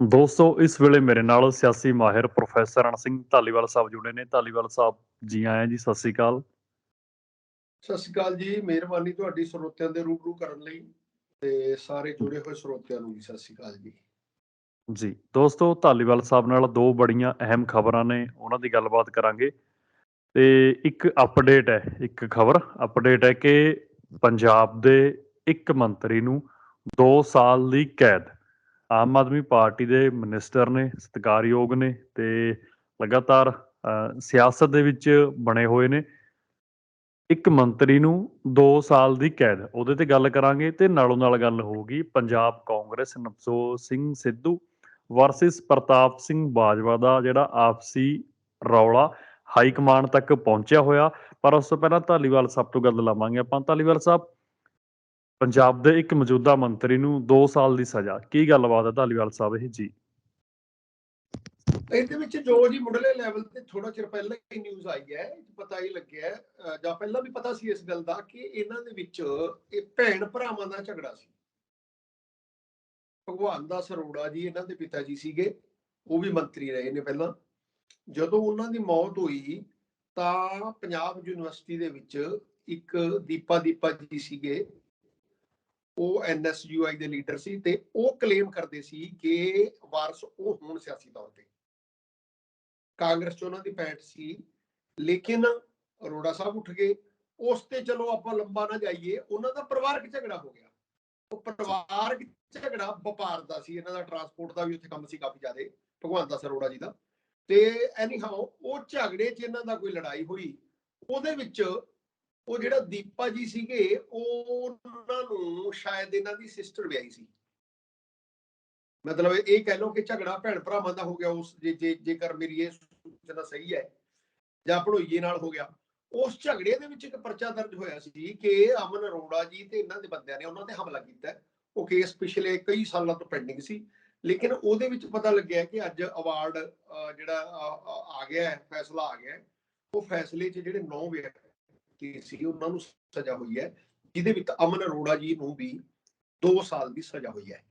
ਦੋਸਤੋ ਇਸ ਵੇਲੇ ਮੇਰੇ ਨਾਲ ਸਿਆਸੀ ਮਾਹਿਰ ਪ੍ਰੋਫੈਸਰ ਅਣ ਸਿੰਘ ਧਾਲੀਵਾਲ ਸਾਹਿਬ ਜੁੜੇ ਨੇ। ਧਾਲੀਵਾਲ ਸਾਹਿਬ ਜੀ ਆਇਆਂ ਜੀ ਸਤਿ ਸ੍ਰੀ ਅਕਾਲ। ਸਤਿ ਸ਼੍ਰੀ ਅਕਾਲ ਜੀ। ਮਿਹਰਬਾਨੀ ਤੁਹਾਡੀ ਸਰੋਤਿਆਂ ਦੇ ਰੂਬਰੂ ਕਰਨ ਲਈ ਤੇ ਸਾਰੇ ਜੁੜੇ ਹੋਏ ਸਰੋਤਿਆਂ ਨੂੰ ਵੀ ਸਤਿ ਸ਼੍ਰੀ ਅਕਾਲ ਜੀ। ਜੀ ਦੋਸਤੋ ਧਾਲੀਵਾਲ ਸਾਹਿਬ ਨਾਲ ਦੋ ਬੜੀਆਂ ਅਹਿਮ ਖਬਰਾਂ ਨੇ ਉਹਨਾਂ ਦੀ ਗੱਲਬਾਤ ਕਰਾਂਗੇ। ਤੇ ਇੱਕ ਅਪਡੇਟ ਹੈ ਇੱਕ ਖਬਰ ਅਪਡੇਟ ਹੈ ਕਿ ਪੰਜਾਬ ਦੇ ਇੱਕ ਮੰਤਰੀ ਨੂੰ 2 ਸਾਲ ਦੀ ਕੈਦ ਆਮ ਆਦਮੀ ਪਾਰਟੀ ਦੇ ਮਿਨਿਸਟਰ ਨੇ ਸਤਿਕਾਰਯੋਗ ਨੇ ਤੇ ਲਗਾਤਾਰ ਅ, ਸਿਆਸਤ ਦੇ ਵਿੱਚ ਬਣੇ ਹੋਏ ਨੇ। ਇੱਕ ਮੰਤਰੀ ਨੂੰ 2 ਸਾਲ ਦੀ ਕੈਦ ਉਹਦੇ ਤੇ ਗੱਲ ਕਰਾਂਗੇ ਤੇ ਨਾਲੋਂ ਨਾਲ ਗੱਲ ਹੋਊਗੀ ਪੰਜਾਬ ਕਾਂਗਰਸ ਨਵਜੋਤ ਸਿੰਘ ਸਿੱਧੂ ਵਰਸਸ ਪ੍ਰਤਾਪ ਸਿੰਘ ਬਾਜਵਾ ਦਾ ਜਿਹੜਾ ਆਪਸੀ ਰੌਲਾ ਹਾਈ ਕਮਾਂਡ ਤੱਕ ਪਹੁੰਚਿਆ ਹੋਇਆ। ਪਰ ਉਸ ਤੋਂ ਪਹਿਲਾਂ ਧਾਲੀਵਾਲ ਸਾਹਿਬ ਤੋਂ ਗੱਲ ਲਾਵਾਂਗੇ ਆਪਾਂ। ਧਾਲੀਵਾਲ ਸਾਹਿਬ ਪੰਜਾਬ ਦੇ ਇੱਕ ਮੌਜੂਦਾ ਮੰਤਰੀ ਨੂੰ 2 ਸਾਲ ਦੀ ਸਜ਼ਾ। ਕੀ ਗੱਲਬਾਤ ਹੈ ਧਾਲੀਵਾਲ ਸਾਹਿਬ ਇਹ? ਜੀ। ਇਹਦੇ ਵਿੱਚ ਜੋ ਜੀ ਮੁੱਢਲੇ ਲੈਵਲ ਤੇ ਥੋੜਾ ਚਿਰ ਪਹਿਲਾਂ ਹੀ ਨਿਊਜ਼ ਆਈ ਹੈ, ਪਤਾ ਹੀ ਲੱਗਿਆ ਜਾਂ ਪਹਿਲਾਂ ਵੀ ਪਤਾ ਸੀ ਇਸ ਗੱਲ ਦਾ ਕਿ ਇਹਨਾਂ ਦੇ ਵਿੱਚ ਇਹ ਭੈਣ ਭਰਾਵਾਂ ਦਾ ਝਗੜਾ ਸੀ। ਭਗਵਾਨ ਦਾਸ ਅਰੋੜਾ ਜੀ ਇਹਨਾਂ ਦੇ ਪਿਤਾ ਜੀ ਸੀਗੇ, ਉਹ ਵੀ ਮੰਤਰੀ ਰਹੇ ਨੇ ਪਹਿਲਾਂ। ਜਦੋਂ ਉਹਨਾਂ ਦੀ ਮੌਤ ਹੋਈ, ਤਾਂ ਪੰਜਾਬ ਯੂਨੀਵਰਸਿਟੀ ਦੇ ਵਿੱਚ ਇੱਕ ਦੀਪਾ ਦੀਪਾ ਜੀ ਸੀਗੇ ਉਹ ਐਨਐਸਯੂਆਈ ਦੇ ਲੀਡਰ ਸੀ ਤੇ ਉਹ ਕਲੇਮ ਕਰਦੇ ਸੀ ਕਿ ਵਾਰਸ ਉਹ ਹੋਣ ਸਿਆਸੀ ਤੌਰ ਤੇ। ਕਾਂਗਰਸ ਚ ਉਹਨਾਂ ਦੀ ਪੈਂਟ ਸੀ, ਲੇਕਿਨ ਅਰੋੜਾ ਸਾਹਿਬ ਉੱਠ ਗਏ। ਉਸ ਤੇ ਚਲੋ ਆਪਾਂ ਲੰਬਾ ਨਾ ਜਾਈਏ, ਉਹਨਾਂ ਦਾ ਪਰਿਵਾਰਕ ਝਗੜਾ ਹੋ ਗਿਆ। ਉਹ ਪਰਿਵਾਰਕ ਝਗੜਾ ਵਪਾਰ ਦਾ ਸੀ, ਇਹਨਾਂ ਦਾ ਟਰਾਂਸਪੋਰਟ ਦਾ ਵੀ ਉੱਥੇ ਕੰਮ ਸੀ ਕਾਫੀ ਜ਼ਿਆਦਾ, ਭਗਵਾਨ ਦਾਸ ਅਰੋੜਾ ਜੀ ਦਾ। ਤੇ ਐਨੀ ਹਾਓ ਉਹ ਝਗੜੇ 'ਚ ਇਹਨਾਂ ਦਾ ਕੋਈ ਲੜਾਈ ਹੋਈ। ਉਹਦੇ ਵਿੱਚ ਉਹ ਜਿਹੜਾ ਦੀਪਾ ਜੀ ਸੀਗੇ, ਉਹਨਾਂ ਨੂੰ ਸ਼ਾਇਦ ਇਹਨਾਂ ਦੀ ਸਿਸਟਰ ਵਿਆਹੀ ਸੀ। ਮਤਲਬ ਇਹ ਕਹਿ ਲਓ ਕਿ ਝਗੜਾ ਭੈਣ ਭਰਾਵਾਂ ਦਾ ਹੋ ਗਿਆ, ਉਸ ਜੇ ਜੇਕਰ ਮੇਰੀ ਇਹ ਸੂਚਨਾ ਸਹੀ ਹੈ, ਜਾਂ ਭਣੋਈਏ ਨਾਲ ਹੋ ਗਿਆ। ਉਸ ਝਗੜੇ ਦੇ ਵਿੱਚ ਇੱਕ ਪਰਚਾ ਦਰਜ ਹੋਇਆ ਸੀ ਕਿ ਅਮਨ ਅਰੋੜਾ ਜੀ ਤੇ ਇਹਨਾਂ ਦੇ ਬੰਦਿਆਂ ਨੇ ਉਹਨਾਂ ਤੇ ਹਮਲਾ ਕੀਤਾ। ਉਹ ਕੇਸ ਪਿਛਲੇ ਕਈ ਸਾਲਾਂ ਤੋਂ ਪੈਂਡਿੰਗ ਸੀ। ਲੇਕਿਨ ਉਹਦੇ ਵਿੱਚ ਪਤਾ ਲੱਗਿਆ ਕਿ ਅੱਜ ਅਵਾਰਡ ਜਿਹੜਾ ਆ ਗਿਆ ਹੈ, ਫੈਸਲਾ ਆ ਗਿਆ ਹੈ। ਉਹ ਫੈਸਲੇ 'ਚ ਜਿਹੜੇ 9 ਵਿਅਕਤੀ ਸੀ ਉਹਨਾਂ ਨੂੰ ਸਜ਼ਾ ਹੋਈ ਹੈ ਜਿਹਦੇ ਵਿੱਚ ਅਮਨ ਅਰੋੜਾ ਜੀ ਨੂੰ ਵੀ 2 ਸਾਲ ਦੀ ਸਜ਼ਾ ਹੋਈ ਹੈ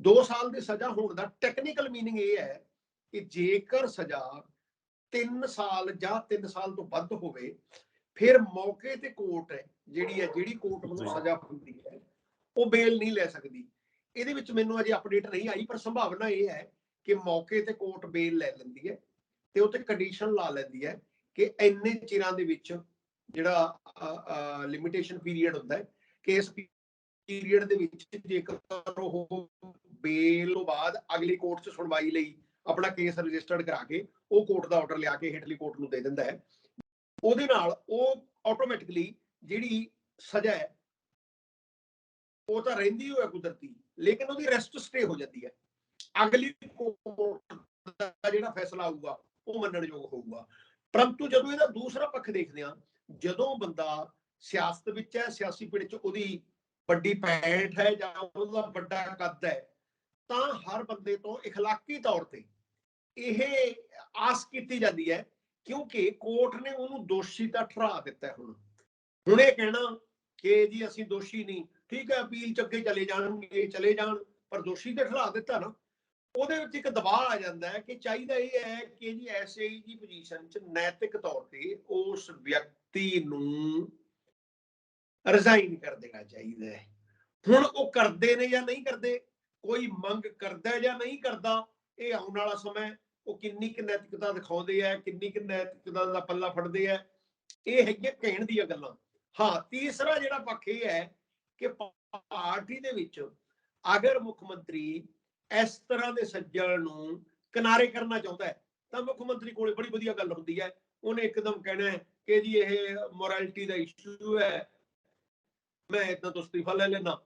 2 ਸਾਲ ਦੀ ਸਜ਼ਾ ਹੋਣ ਦਾ ਟੈਕਨੀਕਲ मीनिंग ਇਹ ਹੈ ਕਿ ਜੇਕਰ ਸਜ਼ਾ 3 ਸਾਲ ਜਾਂ 3 ਸਾਲ ਤੋਂ ਵੱਧ ਹੋਵੇ ਫਿਰ ਮੌਕੇ ਤੇ ਕੋਰਟ ਹੈ ਜਿਹੜੀ ਹੈ ਜਿਹੜੀ ਕੋਰਟ ਵੱਲੋਂ ਜੀ। ਸਜ਼ਾ ਹੁੰਦੀ ਹੈ ਉਹ ਬੇਲ ਨਹੀਂ ਲੈ ਸਕਦੀ ਇਹਦੇ ਵਿੱਚ ਮੈਨੂੰ ਅਜੇ ਅਪਡੇਟ ਨਹੀਂ ਆਈ ਪਰ ਸੰਭਾਵਨਾ ਇਹ ਹੈ ਕਿ ਮੌਕੇ ਤੇ ਕੋਰਟ ਬੇਲ ਲੈ ਲੈਂਦੀ ਹੈ ਤੇ ਉੱਤੇ ਕੰਡੀਸ਼ਨ ਲਾ ਲੈਂਦੀ ਹੈ ਕਿ ਇੰਨੇ ਚਿਰਾਂ ਦੇ ਵਿੱਚ ਜਿਹੜਾ ਲਿਮਿਟੇਸ਼ਨ ਪੀਰੀਅਡ ਹੁੰਦਾ ਹੈ ਕਿ ਪੀਰੀਅਡ ਦੇ ਵਿੱਚ ਜੇਕਰ ਉਹ ਬੇਲ ਤੋਂ ਬਾਅਦ ਅਗਲੀ ਕੋਰਟ 'ਚ ਸੁਣਵਾਈ ਲਈ ਆਪਣਾ ਕੇਸ ਰਜਿਸਟਰਡ ਕਰਾ ਕੇ ਉਹ ਕੋਰਟ ਦਾ ਆਰਡਰ ਲਿਆ ਕੇ ਹੇਠਲੀ ਕੋਰਟ ਨੂੰ ਦੇ ਦਿੰਦਾ ਹੈ, ਉਹਦੇ ਨਾਲ ਉਹ ਆਟੋਮੈਟਿਕਲੀ ਜਿਹੜੀ ਸਜ਼ਾ ਹੈ, ਉਹ ਤਾਂ ਰਹਿੰਦੀ ਹੋਇਆ ਕੁਦਰਤੀ, ਲੇਕਿਨ ਉਹਦੀ ਰੈਸਟ ਸਟੇ ਹੋ ਜਾਂਦੀ ਹੈ। ਅਗਲੀ ਕੋਰਟ ਦਾ ਜਿਹੜਾ ਫੈਸਲਾ ਆਊਗਾ, ਉਹ ਮੰਨਣਯੋਗ ਹੋਊਗਾ। ਪਰੰਤੂ ਜਦੋਂ ਇਹਦਾ ਦੂਸਰਾ ਪੱਖ ਦੇਖਦੇ ਹਾਂ ਜਦੋਂ ਬੰਦਾ ਸਿਆਸਤ ਵਿੱਚ ਹੈ ਸਿਆਸੀ ਪਿੜ 'ਚ ਉਹਦੀ ਵੱਡੀ ਪੈਂਠ ਹੈ ਜਾਂ ਉਹਦਾ ਵੱਡਾ ਕੱਦ ਹੈ ਤਾਂ ਹਰ ਬੰਦੇ ਤੋਂ اخلاقی ਤੌਰ ਤੇ ਇਹ ਆਸ ਕੀਤੀ ਜਾਂਦੀ ਹੈ ਕਿਉਂਕਿ ਕੋਰਟ ਨੇ ਉਹਨੂੰ ਦੋਸ਼ੀ ਤਾਂ ਠਹਿਰਾ ਦਿੱਤਾ ਹੈ ਹੁਣ ਹੁਣ ਇਹ ਕਹਿਣਾ ਕਿ ਜੀ ਅਸੀਂ ਦੋਸ਼ੀ ਨਹੀਂ ਠੀਕ ਹੈ ਅਪੀਲ ਚ ਅੱਗੇ ਚਲੇ ਜਾਣਗੇ ਚਲੇ ਜਾਣ ਪਰ ਦੋਸ਼ੀ ਤੇ ਠਹਿਰਾ ਦਿੱਤਾ ਨਾ ਉਹਦੇ ਵਿੱਚ ਇੱਕ ਦਬਾਅ ਆ ਜਾਂਦਾ ਹੈ ਕਿ ਚਾਹੀਦਾ ਇਹ ਹੈ ਕਿ ਜੀ ਐਸੇ ਦੀ ਪੋਜੀਸ਼ਨ 'ਚ ਨੈਤਿਕ ਤੌਰ ਤੇ ਉਸ ਵਿਅਕਤੀ ਨੂੰ ਰਿਜ਼ਾਈਨ ਕਰ ਦੇਣਾ ਚਾਹੀਦਾ ਹੈ। ਹੁਣ ਉਹ ਕਰਦੇ ਨੇ ਜਾਂ ਨਹੀਂ ਕਰਦੇ, ਕੋਈ ਮੰਗ ਕਰਦਾ ਜਾਂ ਨਹੀਂ ਕਰਦਾ, ਇਹ ਆਉਣ ਵਾਲਾ ਸਮਾਂ ਉਹ ਕਿੰਨੀ ਕਿ ਨੈਤਿਕਤਾ ਦਿਖਾਉਂਦੇ ਆ ਕਿੰਨੀ ਕਿ ਨੈਤਿਕਤਾ ਦਾ ਪੱਲਾ ਫੜਦੇ ਆ ਇਹ ਹੈਗੀਆਂ ਕਹਿਣ ਦੀਆਂ ਗੱਲਾਂ। ਹਾਂ, ਤੀਸਰਾ ਜਿਹੜਾ ਪੱਖ ਇਹ ਹੈ ਕਿ ਪਾਰਟੀ ਦੇ ਵਿੱਚ ਅਗਰ ਮੁੱਖ ਮੰਤਰੀ ਇਸ ਤਰ੍ਹਾਂ ਦੇ ਸੱਜਣ ਨੂੰ ਕਿਨਾਰੇ ਕਰਨਾ ਚਾਹੁੰਦਾ ਹੈ। ਤਾਂ ਮੁੱਖ ਮੰਤਰੀ ਕੋਲੇ ਬੜੀ ਵਧੀਆ ਗੱਲ ਹੁੰਦੀ ਹੈ। ਉਹਨੇ ਇੱਕਦਮ ਕਹਿਣਾ ਹੈ ਕਿ ਜੀ ਇਹ ਮੋਰੈਲਿਟੀ ਦਾ ਇਸ਼ੂ ਹੈ। ਮੈਂ ਇਦਾਂ ਤੋਂ ਅਸਤੀਫਾ ਲੈ ਲੈਣਾ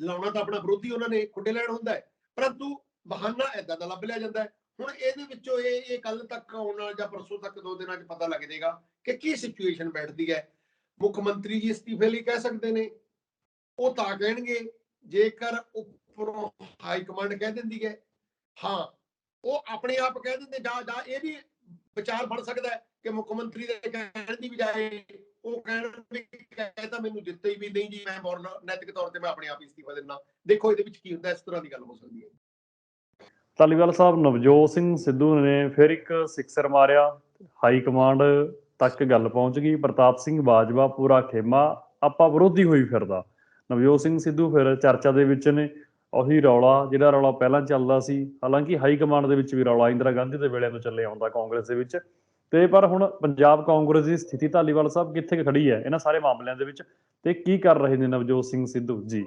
ਲਾਉਣਾ ਤਾਂ ਆਪਣਾ ਵਿਰੋਧੀ ਉਹਨਾਂ ਨੇ ਖੁੱਡੇ ਲੈਣ ਹੁੰਦਾ ਹੈ। ਪਰੰਤੂ ਬਹਾਨਾ ਇਦਾਂ ਦਾ ਲੱਭ ਲਿਆ ਜਾਂਦਾ ਹੈ। ਹੁਣ ਇਹਦੇ ਵਿੱਚੋਂ ਇਹ ਇਹ ਕੱਲ ਤੱਕ ਆਉਣ ਨਾਲ ਜਾਂ ਪਰਸੋਂ ਤੱਕ ਦੋ ਦਿਨਾਂ 'ਚ ਪਤਾ ਲੱਗ ਜਾਏਗਾ ਕਿ ਕੀ ਸਿਚੁਏਸ਼ਨ ਬੈਠਦੀ ਹੈ। ਮੁੱਖ ਮੰਤਰੀ ਜੀ ਅਸਤੀਫੇ ਲਈ ਕਹਿ ਸਕਦੇ ਨੇ। ਉਹ ਤਾਂ ਕਹਿਣਗੇ, ਜੇਕਰ ਉੱਪਰੋਂ ਹਾਈ ਕਮਾਂਡ ਕਹਿ ਦਿੰਦੀ ਹੈ। ਹਾਂ, ਉਹ ਆਪਣੇ ਆਪ ਕਹਿ ਦਿੰਦੇ, ਜਾਂ ਜਾਂ ਇਹ ਵੀ ਵਿਚਾਰ ਬਣ ਸਕਦਾ ਕਿ ਮੁੱਖ ਮੰਤਰੀ ਦੇ ਕਹਿਣ ਦੀ ਬਜਾਏ ਉਹ ਕਹਿਣ ਵੀ ਕਹਿ ਮੈਨੂੰ ਦਿੱਤੇ ਹੀ ਵੀ ਨਹੀਂ ਜੀ, ਮੈਂ ਮੌਰਨ ਨੈਤਿਕ ਤੌਰ ਤੇ ਮੈਂ ਆਪਣੇ ਆਪ ਹੀ ਅਸਤੀਫਾ ਦੇਖੋ, ਇਹਦੇ ਵਿੱਚ ਕੀ ਹੁੰਦਾ, ਇਸ ਤਰ੍ਹਾਂ ਦੀ ਗੱਲ ਹੋ ਸਕਦੀ ਹੈ। ਧਾਲੀਵਾਲ ਸਾਹਿਬ, ਨਵਜੋਤ ਸਿੰਘ ਸਿੱਧੂ ਨੇ ਫਿਰ ਇੱਕ ਸਿਕਸਰ ਮਾਰਿਆ। ਹਾਈ ਕਮਾਂਡ ਤੱਕ ਗੱਲ ਪਹੁੰਚ ਗਈ। ਪ੍ਰਤਾਪ ਸਿੰਘ ਬਾਜਵਾ, ਪੂਰਾ ਖੇਮਾ, ਆਪਾਂ ਵਿਰੋਧੀ ਹੋਈ ਫਿਰਦਾ। ਨਵਜੋਤ ਸਿੰਘ ਸਿੱਧੂ ਫਿਰ ਚਰਚਾ ਦੇ ਵਿੱਚ ਨੇ। ਉਹੀ ਰੌਲਾ ਜਿਹੜਾ ਰੌਲਾ ਪਹਿਲਾਂ ਚੱਲਦਾ ਸੀ ਹਾਲਾਂਕਿ ਹਾਈ ਕਮਾਂਡ ਦੇ ਵਿੱਚ ਵੀ ਰੌਲਾ ਇੰਦਰਾ ਗਾਂਧੀ ਦੇ ਵੇਲੇ ਤੋਂ ਚੱਲੇ ਆਉਂਦਾ ਕਾਂਗਰਸ ਦੇ ਵਿੱਚ। ਤੇ ਪਰ ਹੁਣ ਪੰਜਾਬ ਕਾਂਗਰਸ ਦੀ ਸਥਿਤੀ ਧਾਲੀਵਾਲ ਸਾਹਿਬ ਕਿੱਥੇ ਖੜੀ ਹੈ ਇਹਨਾਂ ਸਾਰੇ ਮਾਮਲਿਆਂ ਦੇ ਵਿੱਚ? ਤੇ ਕੀ ਕਰ ਰਹੇ ਨੇ ਨਵਜੋਤ ਸਿੰਘ ਸਿੱਧੂ? ਜੀ।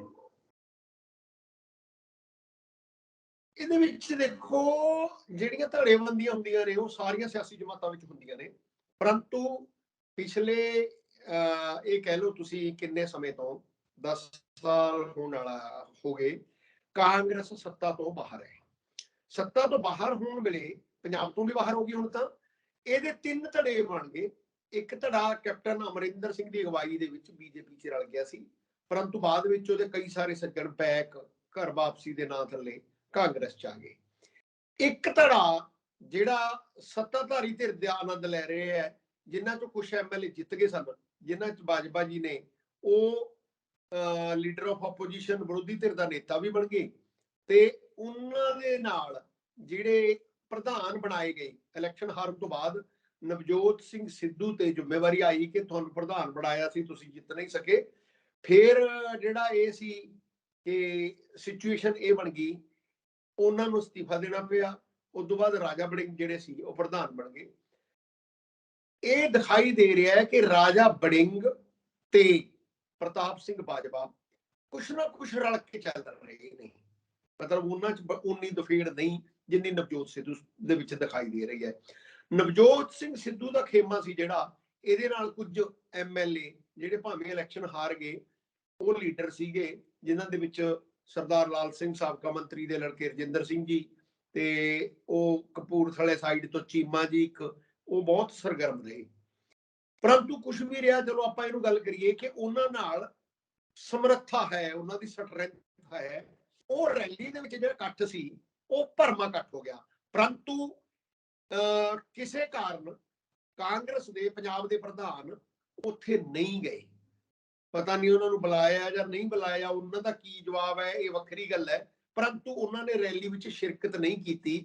ਇਹਦੇ ਵਿੱਚ ਦੇਖੋ ਜਿਹੜੀਆਂ ਧੜੇਬੰਦੀਆਂ ਹੁੰਦੀਆਂ ਨੇ ਉਹ ਸਾਰੀਆਂ ਸਿਆਸੀ ਜਮਾਤਾਂ ਵਿੱਚ ਹੁੰਦੀਆਂ ਨੇ। ਪਰੰਤੂ ਪਿਛਲੇ ਅਹ, ਇਹ ਕਹਿ ਲਓ ਤੁਸੀਂ ਕਿੰਨੇ ਸਮੇਂ ਤੋਂ 10 ਸਾਲ ਹੋਣ ਵਾਲਾ ਹੋ ਗਏ ਕਾਂਗਰਸ ਸੱਤਾ ਤੋਂ ਬਾਹਰ ਹੈ। ਸੱਤਾ ਤੋਂ ਬਾਹਰ ਹੋਣ ਵੇਲੇ ਪੰਜਾਬ ਤੋਂ ਵੀ ਬਾਹਰ ਹੋ ਗਈ ਹੁਣ ਤਾਂ। ਇਹਦੇ ਤਿੰਨ ਧੜੇ ਬਣ ਗਏ ਇੱਕ ਧੜਾ ਕੈਪਟਨ ਅਮਰਿੰਦਰ ਸਿੰਘ ਦੀ ਅਗਵਾਈ ਦੇ ਵਿੱਚ ਬੀਜੇਪੀ 'ਚ ਰਲ ਗਿਆ ਸੀ। ਪਰੰਤੂ ਬਾਅਦ ਵਿੱਚ ਉਹਦੇ ਕਈ ਸਾਰੇ ਸੱਜਣ ਪੈਕ ਘਰ ਵਾਪਸੀ ਦੇ ਨਾਂ ਥੱਲੇ ਕਾਂਗਰਸ ਚ ਆ ਗਏ। ਇੱਕ ਧੜਾ ਜਿਹੜਾ ਸੱਤਾਧਾਰੀ ਧਿਰ ਦਾ ਆਨੰਦ ਲੈ ਰਹੇ ਹੈ, ਜਿਨ੍ਹਾਂ ਚੋਂ ਕੁਝ ਐਮਐਲਏ ਜਿੱਤ ਗਏ ਸਨ, ਜਿਨ੍ਹਾਂ ਚ ਬਾਜਵਾ ਜੀ ਨੇ, ਉਹ ਲੀਡਰ ਆਫ ਆਪੋਜੀਸ਼ਨ ਵਿਰੋਧੀ ਧਿਰ ਦਾ ਨੇਤਾ ਵੀ ਬਣ ਗਏ ਤੇ ਉਹਨਾਂ ਦੇ ਨਾਲ ਜਿਹੜੇ ਪ੍ਰਧਾਨ ਬਣਾਏ ਗਏ ਇਲੈਕਸ਼ਨ ਹਾਰਨ ਤੋਂ ਬਾਅਦ ਨਵਜੋਤ ਸਿੰਘ ਸਿੱਧੂ ਤੇ ਜ਼ਿੰਮੇਵਾਰੀ ਆਈ ਕਿ ਤੁਹਾਨੂੰ ਪ੍ਰਧਾਨ ਬਣਾਇਆ ਸੀ, ਤੁਸੀਂ ਜਿੱਤ ਨਹੀਂ ਸਕੇ। ਫਿਰ ਜਿਹੜਾ ਇਹ ਸੀ ਕਿ ਸਿਚੁਏਸ਼ਨ ਇਹ ਬਣ ਗਈ, ਉਹਨਾਂ ਨੂੰ ਅਸਤੀਫਾ ਦੇਣਾ ਪਿਆ, ਉਸ ਤੋਂ ਬਾਅਦ ਰਾਜਾ ਬੜਿੰਗ ਜਿਹੜੇ ਸੀ, ਉਹ ਪ੍ਰਧਾਨ ਬਣ ਗਏ। ਇਹ ਦਿਖਾਈ ਦੇ ਰਿਹਾ ਹੈ ਕਿ ਰਾਜਾ ਬੜਿੰਗ ਤੇ ਪ੍ਰਤਾਪ ਸਿੰਘ ਬਾਜਵਾ ਕੁਛ ਨਾ ਕੁਛ ਰਲ ਕੇ ਚੱਲ ਰਹੇ ਨੇ। ਮਤਲਬ ਉਹਨਾਂ ਚ ਉਨੀ ਦਫੇੜ ਨਹੀਂ ਜਿੰਨੀ ਨਵਜੋਤ ਸਿੱਧੂ ਦੇ ਵਿੱਚ ਦਿਖਾਈ ਦੇ ਰਹੀ ਹੈ। ਨਵਜੋਤ ਸਿੰਘ ਸਿੱਧੂ ਦਾ ਖੇਮਾ ਸੀ ਜਿਹੜਾ, ਇਹਦੇ ਨਾਲ ਕੁਝ ਐਮਐਲਏ ਜਿਹੜੇ ਭਾਵੇਂ ਇਲੈਕਸ਼ਨ ਹਾਰ ਗਏ, ਉਹ ਲੀਡਰ ਸੀਗੇ, ਜਿਨ੍ਹਾਂ ਦੇ ਵਿੱਚ ਸਰਦਾਰ ਲਾਲ ਸਿੰਘ ਸਾਬਕਾ ਮੰਤਰੀ ਦੇ ਲੜਕੇ ਰਜਿੰਦਰ ਸਿੰਘ ਜੀ ਤੇ ਉਹ ਕਪੂਰਥਲੇ ਸਾਈਡ ਤੋਂ ਚੀਮਾ ਜੀ ਇੱਕ, ਉਹ ਬਹੁਤ ਸਰਗਰਮ ਰਹੇ। ਪਰੰਤੂ ਕੁਝ ਵੀ ਰਿਹਾ ਚਲੋ ਆਪਾਂ ਇਹਨੂੰ ਗੱਲ ਕਰੀਏ ਕਿ ਉਹਨਾਂ ਨਾਲ ਸਮਰੱਥਾ ਹੈ, ਉਹਨਾਂ ਦੀ ਸਟਰੈਂਥ ਹੈ, ਉਹ ਰੈਲੀ ਦੇ ਵਿੱਚ ਜਿਹੜਾ ਇਕੱਠ ਸੀ, ਉਹ ਭਰਮਾ ਇਕੱਠ ਹੋ ਗਿਆ। ਪਰੰਤੂ ਕਿਸੇ ਕਾਰਨ ਕਾਂਗਰਸ ਦੇ, ਪੰਜਾਬ ਦੇ ਪ੍ਰਧਾਨ ਉੱਥੇ ਨਹੀਂ ਗਏ। ਪਤਾ ਨਹੀਂ ਉਹਨਾਂ ਨੂੰ ਬੁਲਾਇਆ ਜਾਂ ਨਹੀਂ ਬੁਲਾਇਆ, ਉਹਨਾਂ ਦਾ ਕੀ ਜਵਾਬ ਹੈ, ਇਹ ਵੱਖਰੀ ਗੱਲ ਹੈ। ਪਰੰਤੂ ਉਹਨਾਂ ਨੇ ਰੈਲੀ ਵਿੱਚ ਸ਼ਿਰਕਤ ਨਹੀਂ ਕੀਤੀ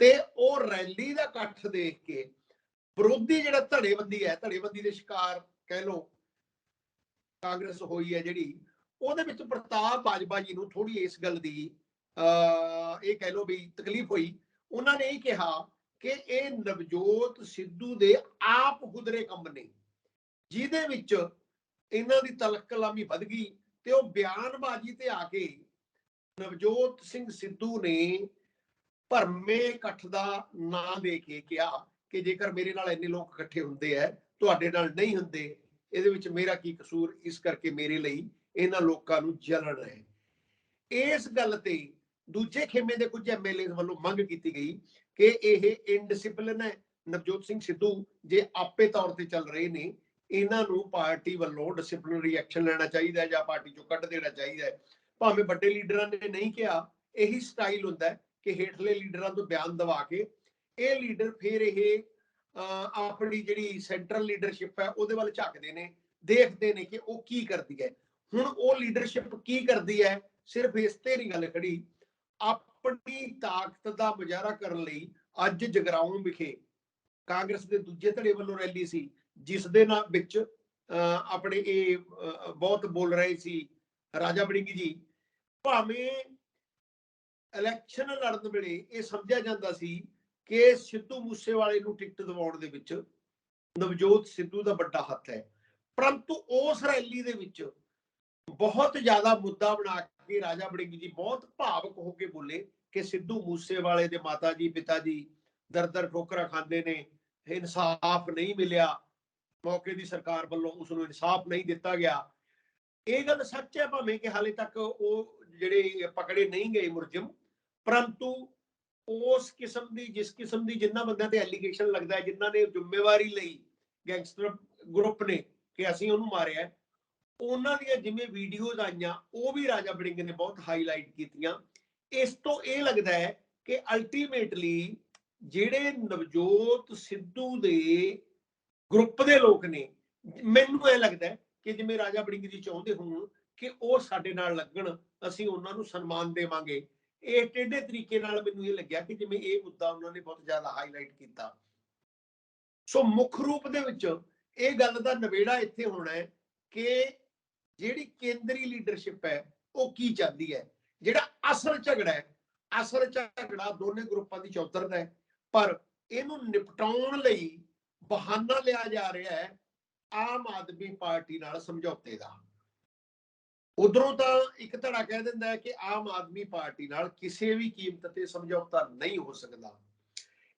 ਤੇ ਉਹ ਰੈਲੀ ਦਾ ਇਕੱਠ ਦੇਖ ਕੇ ਵਿਰੋਧੀ ਜਿਹੜਾ ਧੜੇਬੰਦੀ ਹੈ, ਧੜੇਬੰਦੀ ਦੇ ਸ਼ਿਕਾਰ ਕਹਿ ਲੋ ਕਾਂਗਰਸ ਹੋਈ ਹੈ ਜਿਹੜੀ, ਉਹਦੇ ਵਿੱਚ ਪ੍ਰਤਾਪ ਬਾਜਵਾ ਜੀ ਨੂੰ ਥੋੜੀ ਇਸ ਗੱਲ ਦੀ ਇਹ ਕਹਿ ਲੋ ਵੀ ਤਕਲੀਫ ਹੋਈ। ਉਹਨਾਂ ਨੇ ਇਹ ਕਿਹਾ ਕਿ ਇਹ ਨਵਜੋਤ ਸਿੱਧੂ ਦੇ ਆਪ ਹੁਦਰੇ ਕੰਮ ਨੇ। ਜਿਹਦੇ ਵਿੱਚ ਇਹਨਾਂ ਦੀ ਤਲਕ ਕਲਾਮੀ ਵੱਧ ਗਈ ਤੇ ਉਹ ਬਿਆਨਬਾਜ਼ੀ ਤੇ ਆ ਕੇ ਨਵਜੋਤ ਸਿੰਘ ਸਿੱਧੂ ਨੇ ਭਰਮੇ ਇਕੱਠ ਦਾ ਨਾਂ ਦੇ ਕੇ ਕਿਹਾ। ਕਿ ਜੇਕਰ ਮੇਰੇ ਨਾਲ ਇੰਨੇ ਲੋਕ ਇਕੱਠੇ ਹੁੰਦੇ ਐ, ਤੁਹਾਡੇ ਨਾਲ ਨਹੀਂ ਹੁੰਦੇ, ਇਹਦੇ ਵਿੱਚ ਮੇਰਾ ਕੀ ਕਸੂਰ? ਇਸ ਕਰਕੇ ਮੇਰੇ ਲਈ ਇਹਨਾਂ ਲੋਕਾਂ ਨੂੰ ਜਲਣ ਹੈ ਇਸ ਗੱਲ ਤੇ ਦੂਜੇ ਖੇਮੇ ਦੇ ਕੁਝ ਐਮਐਲਏ ਵੱਲੋਂ ਮੰਗ ਕੀਤੀ ਗਈ ਕਿ ਇਹ ਇਨਡਿਸਪਲਿਨ ਹੈ। ਨਵਜੋਤ ਸਿੰਘ ਸਿੱਧੂ ਜੇ ਆਪੇ ਤੌਰ ਤੇ ਚੱਲ ਰਹੇ ਨੇ, ਇਹਨਾਂ ਨੂੰ ਪਾਰਟੀ ਵੱਲੋਂ ਡਿਸਪਲਿਨਰੀ ਐਕਸ਼ਨ ਲੈਣਾ ਚਾਹੀਦਾ ਹੈ ਜਾਂ ਪਾਰਟੀ ਚੋਂ ਕੱਢ ਦੇਣਾ ਚਾਹੀਦਾ ਹੈ। ਭਾਵੇਂ ਵੱਡੇ ਲੀਡਰਾਂ ਨੇ ਨਹੀਂ ਕਿਹਾ, ਇਹੀ ਸਟਾਈਲ ਹੁੰਦਾ ਕਿ ਹੇਠਲੇ ਲੀਡਰਾਂ ਤੋਂ ਬਿਆਨ ਦਵਾ ਕੇ ਇਹ ਲੀਡਰ ਫਿਰ ਇਹ ਅਹ, ਆਪਣੀ ਜਿਹੜੀ ਸੈਂਟਰਲ ਲੀਡਰਸ਼ਿਪ ਹੈ ਉਹਦੇ ਵੱਲ ਝਾਕਦੇ ਨੇ ਦੇਖਦੇ ਨੇ ਕਿ ਉਹ ਕੀ ਕਰਦੀ ਹੈ। ਹੁਣ ਉਹ ਲੀਡਰਸ਼ਿਪ ਕੀ ਕਰਦੀ ਹੈ ਸਿਰਫ ਇਸ ਤੇ ਨਹੀਂ ਗੱਲ ਖੜੀ। ਆਪਣੀ ਤਾਕਤ ਦਾ ਮੁਜ਼ਾਹਰਾ ਕਰਨ ਲਈ ਅੱਜ ਜਗਰਾਉਂ ਵਿਖੇ ਕਾਂਗਰਸ ਦੇ ਦੂਜੇ ਧੜੇ ਵੱਲੋਂ ਰੈਲੀ ਸੀ ਜਿਸ ਦੇ ਨਾਲ ਵਿੱਚ ਅਹ, ਆਪਣੇ ਇਹ ਬਹੁਤ ਬੋਲ ਰਹੇ ਸੀ ਰਾਜਾ ਬੜਿੰਗ ਜੀ। ਭਾਵੇਂ ਇਲੈਕਸ਼ਨ ਲੜਨ ਵੇਲੇ ਇਹ ਸਮਝਿਆ ਜਾਂਦਾ ਸੀ ਕਿ ਸਿੱਧੂ ਮੂਸੇਵਾਲੇ ਨੂੰ ਟਿਕਟ ਦਿਵਾਉਣ ਦੇ ਵਿੱਚ ਨਵਜੋਤ ਸਿੱਧੂ ਦਾ ਵੱਡਾ ਹੱਥ ਹੈ। ਪਰੰਤੂ ਉਸ ਰੈਲੀ ਦੇ ਵਿੱਚ ਬਹੁਤ ਜ਼ਿਆਦਾ ਮੁੱਦਾ ਬਣਾ ਕੇ ਰਾਜਾ ਬੜਿੰਗ ਜੀ ਬਹੁਤ ਭਾਵਕ ਹੋ ਕੇ ਬੋਲੇ ਕਿ ਸਿੱਧੂ ਮੂਸੇਵਾਲੇ ਦੇ ਮਾਤਾ ਜੀ ਪਿਤਾ ਜੀ ਦਰ ਦਰ ਠੋਕਰਾਂ ਖਾਂਦੇ ਨੇ, ਇਨਸਾਫ ਨਹੀਂ ਮਿਲਿਆ। ਮੌਕੇ ਦੀ ਸਰਕਾਰ ਵੱਲੋਂ ਉਸ ਨੂੰ ਇਨਸਾਫ ਨਹੀਂ ਦਿੱਤਾ ਗਿਆ। ਇਹ ਗੱਲ ਸੱਚ ਹੈ ਭਾਵੇਂ ਕਿ ਹਾਲੇ ਤੱਕ ਉਹ ਜਿਹੜੇ ਪਕੜੇ ਨਹੀਂ ਗਏ ਮੁਰਜਮ ਪਰੰਤੂ ਉਸ ਕਿਸਮ ਦੀ, ਜਿਸ ਕਿਸਮ ਦੀ ਜਿੰਨਾ ਬੰਦਿਆਂ ਤੇ ਐਲੀਗੇਸ਼ਨ ਲੱਗਦਾ ਹੈ ਜਿਨ੍ਹਾਂ ਨੇ ਜ਼ਿੰਮੇਵਾਰੀ ਲਈ ਗੈਂਗਸਟਰ ਗਰੁੱਪ ਨੇ ਕਿ ਅਸੀਂ ਉਹਨੂੰ ਮਾਰਿਆ ਉਹਨਾਂ ਦੀਆਂ ਜਿਵੇਂ ਵੀਡੀਓਜ਼ ਆਈਆਂ, ਉਹ ਵੀ ਰਾਜਾ ਬੜਿੰਗ ਨੇ ਬਹੁਤ ਹਾਈਲਾਈਟ ਕੀਤੀਆਂ। ਇਸ ਤੋਂ ਇਹ ਲੱਗਦਾ ਹੈ ਕਿ ਅਲਟੀਮੇਟਲੀ ਜਿਹੜੇ ਨਵਜੋਤ ਸਿੱਧੂ ਦੇ ਗਰੁੱਪ ਦੇ ਲੋਕ ਨੇ, ਮੈਨੂੰ ਇਹ ਲੱਗਦਾ ਕਿ ਜਿਵੇਂ ਰਾਜਾ ਬੜਿੰਗ ਜੀ ਚਾਹੁੰਦੇ ਹੋਣ ਕਿ ਉਹ ਸਾਡੇ ਨਾਲ ਲੱਗਣ, ਅਸੀਂ ਉਹਨਾਂ ਨੂੰ ਸਨਮਾਨ ਦੇਵਾਂਗੇ। ਇਹ ਟੇਢੇ ਤਰੀਕੇ ਨਾਲ ਮੈਨੂੰ ਇਹ ਲੱਗਿਆ ਕਿ ਜਿਵੇਂ ਇਹ ਮੁੱਦਾ ਉਹਨਾਂ ਨੇ ਬਹੁਤ ਜ਼ਿਆਦਾ ਹਾਈਲਾਈਟ ਕੀਤਾ। ਸੋ ਮੁੱਖ ਰੂਪ ਦੇ ਵਿੱਚ ਇਹ ਗੱਲ ਦਾ ਨਵੇੜਾ ਇੱਥੇ ਹੋਣਾ ਹੈ ਕਿ ਜਿਹੜੀ ਕੇਂਦਰੀ ਲੀਡਰਸ਼ਿਪ ਹੈ, ਉਹ ਕੀ ਚਾਹੁੰਦੀ ਹੈ? ਜਿਹੜਾ ਅਸਲ ਝਗੜਾ ਹੈ, ਅਸਲ ਝਗੜਾ ਦੋਨੇ ਗਰੁੱਪਾਂ ਦੀ ਚੌਧਰ ਦਾ ਹੈ, ਪਰ ਇਹਨੂੰ ਨਿਪਟਾਉਣ ਲਈ ਬਹਾਨਾ ਲਿਆ ਜਾ ਰਿਹਾ ਹੈ ਆਮ ਆਦਮੀ ਪਾਰਟੀ ਨਾਲ ਸਮਝੌਤੇ ਦਾ। ਉਧਰੋਂ ਤਾਂ ਇੱਕ ਧੜਾ ਕਹਿ ਦਿੰਦਾ ਹੈ ਕਿ ਆਮ ਆਦਮੀ ਪਾਰਟੀ ਨਾਲ ਕਿਸੇ ਵੀ ਕੀਮਤ ਤੇ ਸਮਝੌਤਾ ਨਹੀਂ ਹੋ ਸਕਦਾ।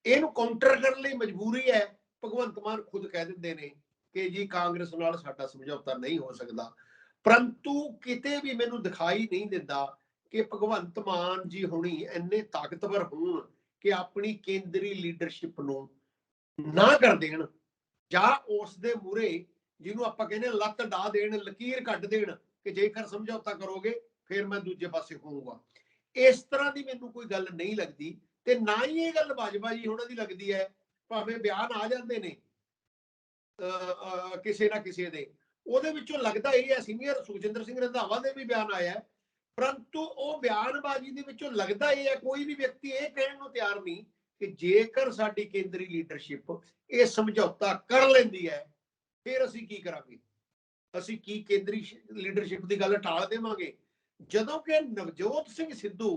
ਇਹਨੂੰ ਕਾਊਂਟਰ ਕਰਨ ਲਈ ਮਜਬੂਰੀ ਹੈ, ਭਗਵੰਤ ਮਾਨ ਖੁਦ ਕਹਿ ਦਿੰਦੇ ਨੇ ਕਿ ਜੀ ਕਾਂਗਰਸ ਨਾਲ ਸਾਡਾ ਸਮਝੌਤਾ ਨਹੀਂ ਹੋ ਸਕਦਾ। ਪਰੰਤੂ ਕਿਤੇ ਵੀ ਮੈਨੂੰ ਦਿਖਾਈ ਨਹੀਂ ਦਿੰਦਾ ਕਿ ਭਗਵੰਤ ਮਾਨ ਜੀ ਹੁਣੀ ਇੰਨੇ ਤਾਕਤਵਰ ਹੋਣ ਕਿ ਆਪਣੀ ਕੇਂਦਰੀ ਲੀਡਰਸ਼ਿਪ ਨੂੰ ਨਾ ਕਰ ਦੇਣ ਜਾਂ ਉਸ ਦੇ ਮੂਰੇ ਜਿਹਨੂੰ ਆਪਾਂ ਕਹਿੰਦੇ ਹਾਂ ਲੱਤ ਡਾ ਦੇਣ, ਲਕੀਰ ਕੱਢ ਦੇਣ। ਕਿ ਜੇਕਰ ਸਮਝੌਤਾ ਕਰੋਗੇ ਫਿਰ ਮੈਂ ਦੂਜੇ ਪਾਸੇ ਹੋਊਗਾ ਇਸ ਤਰ੍ਹਾਂ ਦੀ ਮੈਨੂੰ ਕੋਈ ਗੱਲ ਨਹੀਂ ਲੱਗਦੀ ਤੇ ਨਾ ਹੀ ਇਹ ਗੱਲ ਬਾਜਵਾ ਜੀ ਉਹਨਾਂ ਦੀ ਲੱਗਦੀ ਹੈ। ਭਾਵੇਂ ਬਿਆਨ ਆ ਜਾਂਦੇ ਨੇ ਅਹ, ਕਿਸੇ ਨਾ ਕਿਸੇ ਦੇ। ਉਹਦੇ ਵਿੱਚੋਂ ਲੱਗਦਾ ਇਹ ਹੈ ਸੀਨੀਅਰ ਸੁਖਜਿੰਦਰ ਸਿੰਘ ਰੰਧਾਵਾ ਦੇ ਵੀ ਬਿਆਨ ਆਇਆ ਪਰੰਤੂ ਉਹ ਬਿਆਨਬਾਜ਼ੀ ਦੇ ਵਿੱਚੋਂ ਲੱਗਦਾ ਇਹ ਹੈ ਕੋਈ ਵੀ ਵਿਅਕਤੀ ਇਹ ਕਹਿਣ ਨੂੰ ਤਿਆਰ ਨਹੀਂ ਕਿ ਜੇਕਰ ਸਾਡੀ ਕੇਂਦਰੀ ਲੀਡਰਸ਼ਿਪ ਇਹ ਸਮਝੌਤਾ ਕਰ ਲੈਂਦੀ ਹੈ ਫਿਰ ਅਸੀਂ ਕੀ ਕਰਾਂਗੇ? ਅਸੀਂ ਕੀ ਕੇਂਦਰੀ ਲੀਡਰਸ਼ਿਪ ਦੀ ਗੱਲ ਟਾਲ ਦੇਵਾਂਗੇ? ਜਦੋਂ ਕਿ ਨਵਜੋਤ ਸਿੰਘ ਸਿੱਧੂ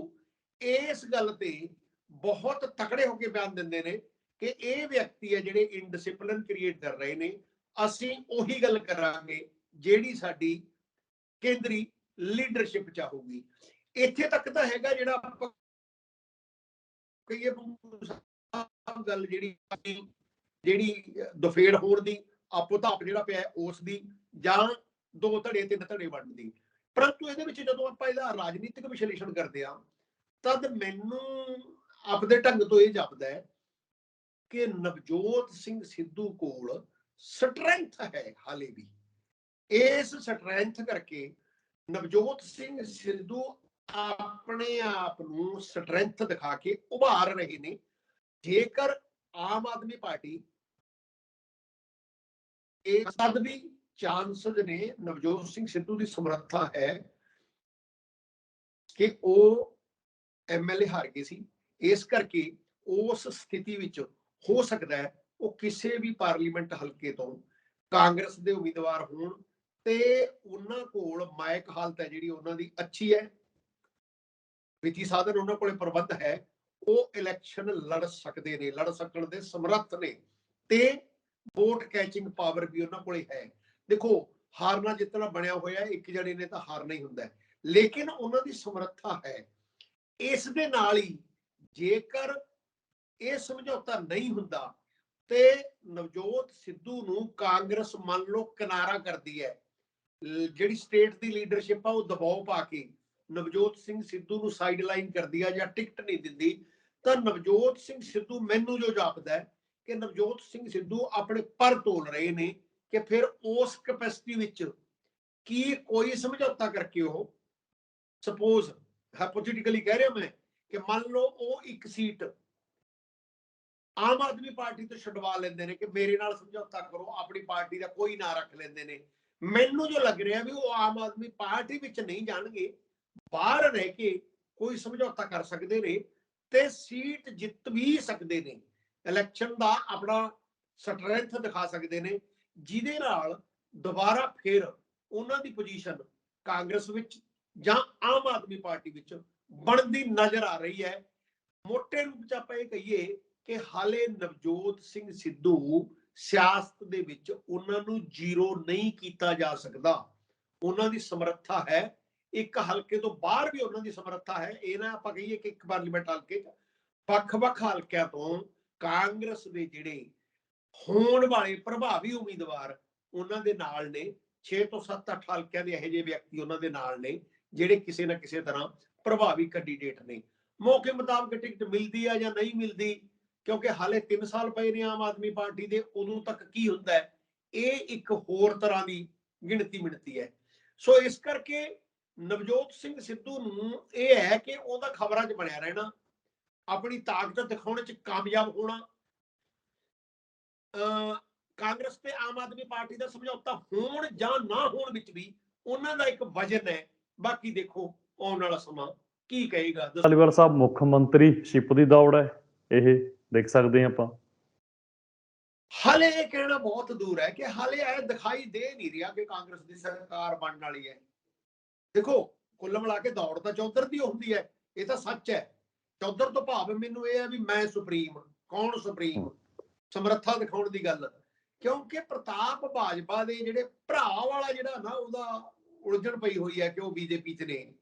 ਇਸ ਗੱਲ ਤੇ ਬਹੁਤ ਤਕੜੇ ਹੋ ਕੇ ਬਿਆਨ ਦਿੰਦੇ ਨੇ ਕਿ ਇਹ ਵਿਅਕਤੀ ਹੈ ਜਿਹੜੇ ਇਨਡਿਸਪਲਿਨ ਕ੍ਰੀਏਟ ਕਰ ਰਹੇ ਨੇ, ਅਸੀਂ ਉਹੀ ਗੱਲ ਕਰਾਂਗੇ ਜਿਹੜੀ ਸਾਡੀ ਕੇਂਦਰੀ ਲੀਡਰਸ਼ਿਪ ਚਾਹੂਗੀ। ਇੱਥੇ ਤੱਕ ਤਾਂ ਹੈਗਾ ਜਿਹੜਾ ਆਪਾਂ ਕਹੀਏ ਗੱਲ ਜਿਹੜੀ ਜਿਹੜੀ ਦੁਫੇੜ ਹੋਣ ਦੀ ਆਪੋ ਧਾਪ ਜਿਹੜਾ ਪਿਆ ਹੈ, ਉਸ ਦੀ ਜਾਂ ਦੋ ਧੜੇ ਤਿੰਨ ਧੜੇ ਵੰਡ ਦੀ ਪਰੰਤੂ ਇਹਦੇ ਵਿੱਚ ਜਦੋਂ ਆਪਾਂ ਇਹਦਾ ਰਾਜਨੀਤਿਕ ਵਿਸ਼ਲੇਸ਼ਣ ਕਰਦੇ ਆ ਤਦ ਮੈਨੂੰ ਆਪਦੇ ਢੰਗ ਤੋਂ ਇਹ ਜਾਪਦਾ ਹੈ ਕਿ ਨਵਜੋਤ ਸਿੰਘ ਸਿੱਧੂ ਕੋਲ ਸਟਰੈਂਥ ਹੈ ਹਾਲੇ ਵੀ। ਇਸ ਸਟਰੈਂਥ ਕਰਕੇ ਨਵਜੋਤ ਸਿੰਘ ਸਿੱਧੂ ਆਪਣੇ ਆਪ ਨੂੰ ਸਟਰੈਂਥ ਦਿਖਾ ਕੇ ਉਭਾਰ ਰਹੇ ਨੇ। ਜੇਕਰ ਆਮ ਆਦਮੀ ਪਾਰਟੀ ਇਹ ਸਦ ਵੀ ਚਾਂਸਸ ਨੇ ਨਵਜੋਤ ਸਿੰਘ ਸਿੱਧੂ ਦੀ ਸਮਰੱਥਾ ਹੈ ਕਿ ਉਹ ਐਮਐਲਏ ਹਾਰ ਗਏ ਸੀ। ਇਸ ਕਰਕੇ ਉਸ ਸਥਿਤੀ ਵਿੱਚ ਹੋ ਸਕਦਾ ਹੈ ਉਹ ਕਿਸੇ ਵੀ ਪਾਰਲੀਮੈਂਟ ਹਲਕੇ ਤੋਂ ਕਾਂਗਰਸ ਦੇ ਉਮੀਦਵਾਰ ਹੋਣ ਤੇ ਉਹਨਾਂ ਕੋਲ ਮਾਇਕ ਹਾਲਤ ਹੈ ਜਿਹੜੀ ਉਹਨਾਂ ਦੀ ਅੱਛੀ ਹੈ। ਵਿੱਤੀ ਸਾਧਨ ਉਹਨਾਂ ਕੋਲੇ ਪ੍ਰਬੰਧ ਹੈ। ਉਹ ਇਲੈਕਸ਼ਨ ਲੜ ਸਕਦੇ ਨੇ, ਲੜ ਸਕਣ ਦੇ ਸਮਰੱਥ ਨੇ ਤੇ ਵੋਟ ਕੈਚਿੰਗ ਪਾਵਰ ਵੀ ਉਹਨਾਂ ਕੋਲੇ ਹੈ। ਦੇਖੋ ਹਾਰਨਾ ਜਿੱਤਣਾ ਬਣਿਆ ਹੋਇਆ, ਇੱਕ ਜਣੇ ਨੇ ਤਾਂ ਹਾਰਨਾ ਹੀ ਹੁੰਦਾ ਲੇਕਿਨ ਉਹਨਾਂ ਦੀ ਸਮਰੱਥਾ ਹੈ। ਇਸ ਦੇ ਨਾਲ ਹੀ ਜੇਕਰ ਇਹ ਸਮਝੌਤਾ ਨਹੀਂ ਹੁੰਦਾ, ਤੇ ਨਵਜੋਤ ਸਿੱਧੂ ਨੂੰ ਕਾਂਗਰਸ ਮੰਨ ਲਓ ਕਿਨਾਰਾ ਕਰਦੀ ਹੈ। ਜਿਹੜੀ ਸਟੇਟ ਦੀ ਲੀਡਰਸ਼ਿਪ ਆ, ਉਹ ਦਬਾਅ ਪਾ ਕੇ ਨਵਜੋਤ ਸਿੰਘ ਸਿੱਧੂ ਨੂੰ ਸਾਈਡਲਾਈਨ ਕਰਦੀ ਆ ਜਾਂ ਟਿਕਟ ਨਹੀਂ ਦਿੰਦੀ, ਤਾਂ ਨਵਜੋਤ ਸਿੰਘ ਸਿੱਧੂ ਮੈਨੂੰ ਜੋ ਜਾਪਦਾ ਹੈ ਕਿ ਨਵਜੋਤ ਸਿੰਘ ਸਿੱਧੂ ਆਪਣੇ ਪਰ ਤੋਲ ਰਹੇ ਨੇ ਕਿ ਫਿਰ ਉਸ ਕਪੈਸਿਟੀ ਵਿੱਚ ਕੀ ਕੋਈ ਸਮਝੌਤਾ ਕਰਕੇ ਉਹ? ਸਪੋਜ਼ ਹਾਈਪੋਥੈਟਿਕਲੀ ਕਹਿ ਰਿਹਾ ਮੈਂ ਕਿ ਮੰਨ ਲਓ ਉਹ ਇੱਕ ਸੀਟ ਆਮ ਆਦਮੀ ਪਾਰਟੀ ਤੋਂ ਛਡਵਾ ਲੈਂਦੇ ਨੇ ਕਿ ਮੇਰੇ ਨਾਲ ਸਮਝੌਤਾ ਕਰੋ, ਆਪਣੀ ਪਾਰਟੀ ਦਾ ਕੋਈ ਨਾਂ ਰੱਖ ਲੈਂਦੇ ਨੇ। ਮੈਨੂੰ ਜੋ ਲੱਗ ਰਿਹਾ ਵੀ ਉਹ ਆਮ ਆਦਮੀ ਪਾਰਟੀ ਵਿੱਚ ਨਹੀਂ ਜਾਣਗੇ, ਬਾਹਰ ਰਹਿ ਕੇ ਕੋਈ ਸਮਝੌਤਾ ਕਰ ਸਕਦੇ ਨੇ ਤੇ ਸੀਟ ਜਿੱਤ ਵੀ ਸਕਦੇ ਨੇ। ਇਲੈਕਸ਼ਨ ਦਾ ਆਪਣਾ ਸਟਰੈਂਥ ਦਿਖਾ ਸਕਦੇ ਨੇ, ਜਿਹਦੇ ਨਾਲ ਦੁਬਾਰਾ ਫਿਰ ਉਹਨਾਂ ਦੀ ਪੋਜੀਸ਼ਨ ਕਾਂਗਰਸ ਵਿੱਚ ਜਾਂ ਆਮ ਆਦਮੀ ਪਾਰਟੀ ਵਿੱਚ ਬਣਦੀ ਨਜ਼ਰ ਆ ਰਹੀ ਹੈ। ਮੋٹے ਰੂਪ ਚ ਆਪਾਂ ਇਹ ਕਹੀਏ ਕਿ ਹਾਲੇ ਨਵਜੋਤ ਸਿੰਘ ਸਿੱਧੂ ਸਿਆਸਤ ਦੇ ਵਿੱਚ ਉਹਨਾਂ ਨੂੰ ਜ਼ੀਰੋ ਨਹੀਂ ਕੀਤਾ ਜਾ ਸਕਦਾ। ਉਹਨਾਂ ਦੀ ਸਮਰੱਥਾ ਹੈ, ਇੱਕ ਹਲਕੇ ਤੋਂ ਬਾਹਰ ਵੀ ਉਹਨਾਂ ਦੀ ਸਮਰੱਥਾ ਹੈ। ਇਹ ਨਾ ਆਪਾਂ ਕਹੀਏ ਕਿ ਇੱਕ ਪਾਰਲੀਮੈਂਟ ਹਲਕੇ 'ਚ, ਵੱਖ-ਵੱਖ ਹਲਕਿਆਂ ਤੋਂ ਕਾਂਗਰਸ ਦੇ ਜਿਹੜੇ ਹੋਣ ਵਾਲੇ ਪ੍ਰਭਾਵੀ ਉਮੀਦਵਾਰ ਉਹਨਾਂ ਦੇ ਨਾਲ ਨੇ 6 ਤੋਂ 7 8 ਹਲਕਿਆਂ ਦੇ ਇਹੋ ਜਿਹੇ ਵਿਅਕਤੀ ਉਹਨਾਂ ਦੇ ਨਾਲ ਨੇ, ਜਿਹੜੇ ਕਿਸੇ ਨਾ ਕਿਸੇ ਤਰ੍ਹਾਂ ਪ੍ਰਭਾਵੀ ਕੈਂਡੀਡੇਟ ਨੇ। ਮੌਕੇ ਮੁਤਾਬਕ ਟਿਕਟ ਮਿਲਦੀ ਆ ਜਾਂ ਨਹੀਂ ਮਿਲਦੀ, ਕਿਉਂਕਿ ਹਾਲੇ 3 ਸਾਲ ਪਏ ਨੇ ਆਮ ਆਦਮੀ ਪਾਰਟੀ ਦੇ, ਉਦੋਂ ਤੱਕ ਕੀ ਹੁੰਦਾ ਹੈ? ਇਹ ਇੱਕ ਹੋਰ ਤਰ੍ਹਾਂ ਦੀ ਗਿਣਤੀ ਮਿਣਤੀ ਹੈ। ਸੋ ਇਸ ਕਰਕੇ ਨਵਜੋਤ ਸਿੰਘ ਸਿੱਧੂ ਨੂੰ ਇਹ ਹੈ ਕਿ ਉਹਦਾ ਖਬਰਾਂ 'ਚ ਬਣਿਆ ਰਹਿਣਾ ਆਪਣੀ ਤਾਕਤ ਦਿਖਾਉਣ 'ਚ ਕਾਮਯਾਬ ਹੋਣਾ। ਕਾਂਗਰਸ ਤੇ ਆਮ ਆਦਮੀ ਪਾਰਟੀ ਦਾ ਸਮਝੌਤਾ ਹੋਣ ਜਾਂ ਨਾ ਹੋਣ ਵਿੱਚ ਵੀ ਉਹਨਾਂ ਦਾ ਇੱਕ ਵਜਨ ਹੈ। ਬਾਕੀ ਦੇਖੋ ਆਉਣ ਵਾਲਾ ਸਮਾਂ ਕੀ ਕਹੇਗਾ ਦੱਸੋ। ਧਾਲੀਵਾਲ ਸਾਹਿਬ ਮੁੱਖ ਮੰਤਰੀ ਸ਼ਿਪ ਦੀ ਦੌੜ ਹੈ ਇਹ ਦੇਖ ਸਕਦੇ ਹਾਂ ਆਪਾਂ। ਹਾਲੇ ਇਹ ਕਹਿਣਾ ਬਹੁਤ ਦੂਰ ਹੈ ਕਿ ਹਾਲੇ ਇਹ ਦਿਖਾਈ ਦੇ ਨਹੀਂ ਰਿਹਾ ਕਿ ਕਾਂਗਰਸ ਦੀ ਸਰਕਾਰ ਬਣਨ ਵਾਲੀ ਹੈ। ਦੇਖੋ ਕੁੱਲ ਮਿਲਾ ਕੇ ਦੌੜ ਤਾਂ ਚੌਧਰ ਦੀ ਹੁੰਦੀ ਹੈ ਇਹ ਤਾਂ ਸੱਚ ਹੈ। ਚੌਧਰ ਤੋਂ ਭਾਵ ਮੈਨੂੰ ਇਹ ਹੈ ਵੀ ਮੈਂ ਸੁਪਰੀਮ ਕੌਣ ਸੁਪਰੀਮ? ਸਮਰੱਥਾ ਦਿਖਾਉਣ ਦੀ ਗੱਲ। ਕਿਉਂਕਿ ਪ੍ਰਤਾਪ ਬਾਜਪਾ ਦੇ ਜਿਹੜੇ ਭਰਾ ਵਾਲਾ ਜਿਹੜਾ ਨਾ ਉਹਦਾ ਉਲਝਣ ਪਈ ਹੋਈ ਹੈ ਕਿ ਉਹ ਬੀਜੇਪੀ 'ਚ ਨੇ।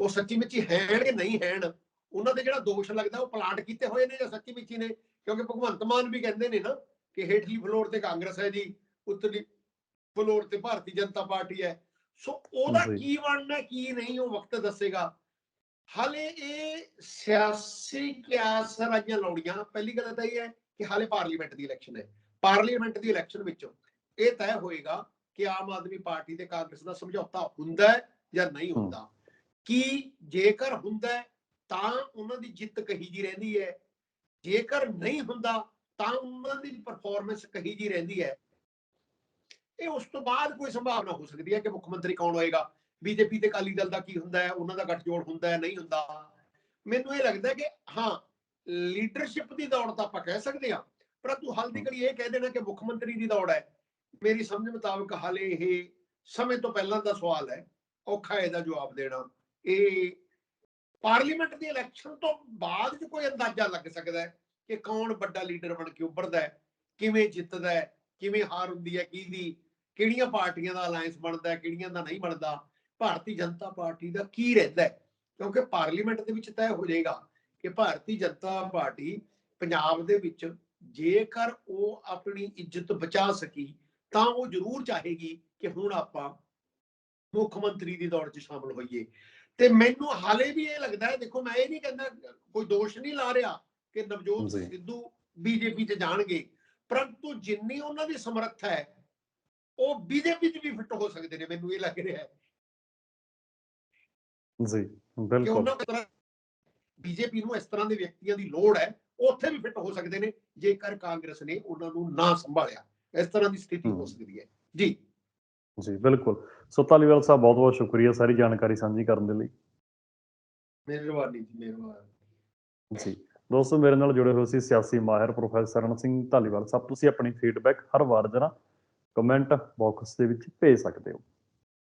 ਉਹ ਸੱਚੀ ਮੁੱਚੀ ਹੈਣ ਕਿ ਨਹੀਂ ਹੈਣ ਉਹਨਾਂ ਦੇ ਜਿਹੜਾ ਦੋਸ਼ ਲੱਗਦਾ ਉਹ ਪਲਾਟ ਕੀਤੇ ਹੋਏ ਨੇ ਜਾਂ ਸੱਚੀ ਮੁੱਚੀ ਨੇ। ਕਿਉਂਕਿ ਭਗਵੰਤ ਮਾਨ ਵੀ ਕਹਿੰਦੇ ਨੇ ਨਾ ਕਿ ਹੇਠਲੀ ਫਲੋਰ ਤੇ ਕਾਂਗਰਸ ਹੈ ਜੀ ਉੱਤਲੀ ਫਲੋਰ ਤੇ ਭਾਰਤੀ ਜਨਤਾ ਪਾਰਟੀ ਹੈ। ਸੋ ਉਹਦਾ। ਕੀ ਬਣਨਾ ਕੀ ਨਹੀਂ ਉਹ ਵਕਤ ਦੱਸੇਗਾ। ਹਾਲੇ ਇਹ ਸਿਆਸੀ ਕਿਆਸ ਰਾਜੀਆਂ ਲੌੜੀਆਂ ਪਹਿਲੀ ਗੱਲ ਤਾਂ ਇਹ ਹੈ ਕਿ ਹਾਲੇ ਪਾਰਲੀਮੈਂਟ ਦੀ ਇਲੈਕਸ਼ਨ ਹੈ। ਪਾਰਲੀਮੈਂਟ ਦੀ ਇਲੈਕਸ਼ਨ ਵਿੱਚੋਂ ਇਹ ਤੈਅ ਹੋਏਗਾ ਕਿ ਆਮ ਆਦਮੀ ਪਾਰਟੀ ਤੇ ਕਾਂਗਰਸ ਦਾ ਸਮਝੌਤਾ ਹੁੰਦਾ ਹੈ ਜਾਂ ਨਹੀਂ ਹੁੰਦਾ। ਕੀ ਜੇਕਰ ਹੁੰਦਾ ਤਾਂ ਉਹਨਾਂ ਦੀ ਜਿੱਤ ਕਹੀ ਜੀ ਰਹਿੰਦੀ ਹੈ। ਜੇਕਰ ਨਹੀਂ ਹੁੰਦਾ ਤਾਂ ਉਹਨਾਂ ਦੀ ਪਰਫਾਰਮੈਂਸ ਕਹੀ ਜੀ ਰਹਿੰਦੀ ਹੈ। ਇਹ ਉਸ ਤੋਂ ਬਾਅਦ ਕੋਈ ਸੰਭਾਵਨਾ ਹੋ ਸਕਦੀ ਹੈ ਕਿ ਮੁੱਖ ਮੰਤਰੀ ਕੌਣ ਹੋਏਗਾ। ਬੀਜੇਪੀ ਤੇ ਅਕਾਲੀ ਦਲ ਦਾ ਕੀ ਹੁੰਦਾ ਹੈ, ਉਹਨਾਂ ਦਾ ਗੱਠਜੋੜ ਹੁੰਦਾ ਹੈ, ਨਹੀਂ ਹੁੰਦਾ। ਮੈਨੂੰ ਇਹ ਲੱਗਦਾ ਕਿ, ਹਾਂ, ਲੀਡਰਸ਼ਿਪ ਦੀ ਦੌੜ ਤਾਂ ਆਪਾਂ ਕਹਿ ਸਕਦੇ ਹਾਂ, ਪਰੰਤੂ ਹਾਲ ਦੀ ਘੜੀ ਇਹ ਕਹਿ ਦੇਣਾ ਕਿ ਮੁੱਖ ਮੰਤਰੀ ਦੀ ਦੌੜ ਹੈ। ਮੇਰੀ ਸਮਝ ਮੁਤਾਬਕ ਹਾਲੇ ਇਹ ਸਮੇਂ ਤੋਂ ਪਹਿਲਾਂ ਦਾ ਸਵਾਲ ਹੈ, ਔਖਾ ਇਹਦਾ ਜਵਾਬ ਦੇਣਾ। ਇਹ ਪਾਰਲੀਮੈਂਟ ਦੀ ਇਲੈਕਸ਼ਨ ਤੋਂ ਬਾਅਦ ਚ ਕੋਈ ਅੰਦਾਜ਼ਾ ਲੱਗ ਸਕਦਾ ਹੈ ਕਿ ਕੌਣ ਵੱਡਾ ਲੀਡਰ ਬਣ ਕੇ ਉੱਭਰਦਾ ਹੈ, ਕਿਵੇਂ ਜਿੱਤਦਾ ਹੈ, ਕਿਵੇਂ ਹਾਰ ਹੁੰਦੀ ਹੈ ਕਿਹਦੀ ਕਿਹੜੀਆਂ ਪਾਰਟੀਆਂ ਦਾ ਅਲਾਈਅੰਸ ਬਣਦਾ ਹੈ, ਕਿਹੜੀਆਂ ਦਾ ਨਹੀਂ ਬਣਦਾ। ਭਾਰਤੀ ਜਨਤਾ ਪਾਰਟੀ ਦਾ ਕੀ ਰਹਿੰਦਾ ਹੈ? ਕਿਉਂਕਿ ਪਾਰਲੀਮੈਂਟ ਦੇ ਵਿੱਚ ਤੈਅ ਹੋ ਜਾਏਗਾ ਕਿ ਭਾਰਤੀ ਜਨਤਾ ਪਾਰਟੀ ਪੰਜਾਬ ਦੇ ਵਿੱਚ ਜੇਕਰ ਉਹ ਆਪਣੀ ਇੱਜ਼ਤ ਬਚਾ ਸਕੀ ਤਾਂ ਉਹ ਜ਼ਰੂਰ ਚਾਹੇਗੀ ਕਿ ਹੁਣ ਆਪਾਂ ਮੁੱਖ ਮੰਤਰੀ ਦੀ ਦੌੜ 'ਚ ਸ਼ਾਮਲ ਹੋਈਏ। ਤੇ ਮੈਨੂੰ ਹਾਲੇ ਵੀ ਇਹ ਲੱਗਦਾ ਹੈ ਦੇਖੋ ਮੈਂ ਇਹ ਨਹੀਂ ਕਹਿੰਦਾ ਕੋਈ ਦੋਸ਼ ਨਹੀਂ ਲਾ ਰਿਹਾ ਕਿ ਨਵਜੋਤ। ਸਿੱਧੂ ਬੀਜੇਪੀ 'ਚ ਜਾਣਗੇ ਪਰੰਤੂ ਜਿੰਨੀ ਉਹਨਾਂ ਦੀ ਸਮਰੱਥਾ ਹੈ ਉਹ ਬੀਜੇਪੀ 'ਚ ਵੀ ਫਿੱਟ ਹੋ ਸਕਦੇ ਨੇ ਮੈਨੂੰ ਇਹ ਲੱਗ ਰਿਹਾ ਹੈ। ਜੀ ਬਿਲਕੁਲ। ਬੀਜੇਪੀ ਨੂੰ ਇਸ ਤਰ੍ਹਾਂ ਦੇ ਵਿਅਕਤੀਆਂ ਦੀ ਲੋੜ ਹੈ ਉੱਥੇ ਵੀ ਫਿੱਟ ਹੋ ਸਕਦੇ ਨੇ ਜੇਕਰ ਕਾਂਗਰਸ ਨੇ ਉਹਨਾਂ ਨੂੰ ਨਾ ਸੰਭਾਲਿਆ। ਇਸ ਤਰ੍ਹਾਂ ਦੀ ਸਥਿਤੀ ਹੋ। ਸਕਦੀ ਹੈ। ਜੀ। ਜੀ ਬਿਲਕੁਲ। ਸੋ ਧਾਲੀਵਾਲ ਸਾਹਿਬ ਬਹੁਤ ਬਹੁਤ ਸ਼ੁਕਰੀਆ ਸਾਰੀ ਜਾਣਕਾਰੀ ਸਾਂਝੀ ਕਰਨ ਦੇ ਲਈ। ਮਿਹਰਬਾਨੀ ਜੀ ਮਿਹਰਬਾਨੀ। ਜੀ ਦੋਸਤੋ ਮੇਰੇ ਨਾਲ ਜੁੜੇ ਹੋਏ ਸੀ ਸਿਆਸੀ ਮਾਹਿਰ ਪ੍ਰੋਫੈਸਰ ਰਣ ਸਿੰਘ ਧਾਲੀਵਾਲ। ਸਾਹਿਬ ਤੁਸੀਂ ਆਪਣੀ ਫੀਡਬੈਕ ਹਰ ਵਾਰ ਜਰਾ ਕਮੈਂਟ ਬਾਕਸ ਦੇ ਵਿੱਚ ਭੇਜ ਸਕਦੇ ਹੋ।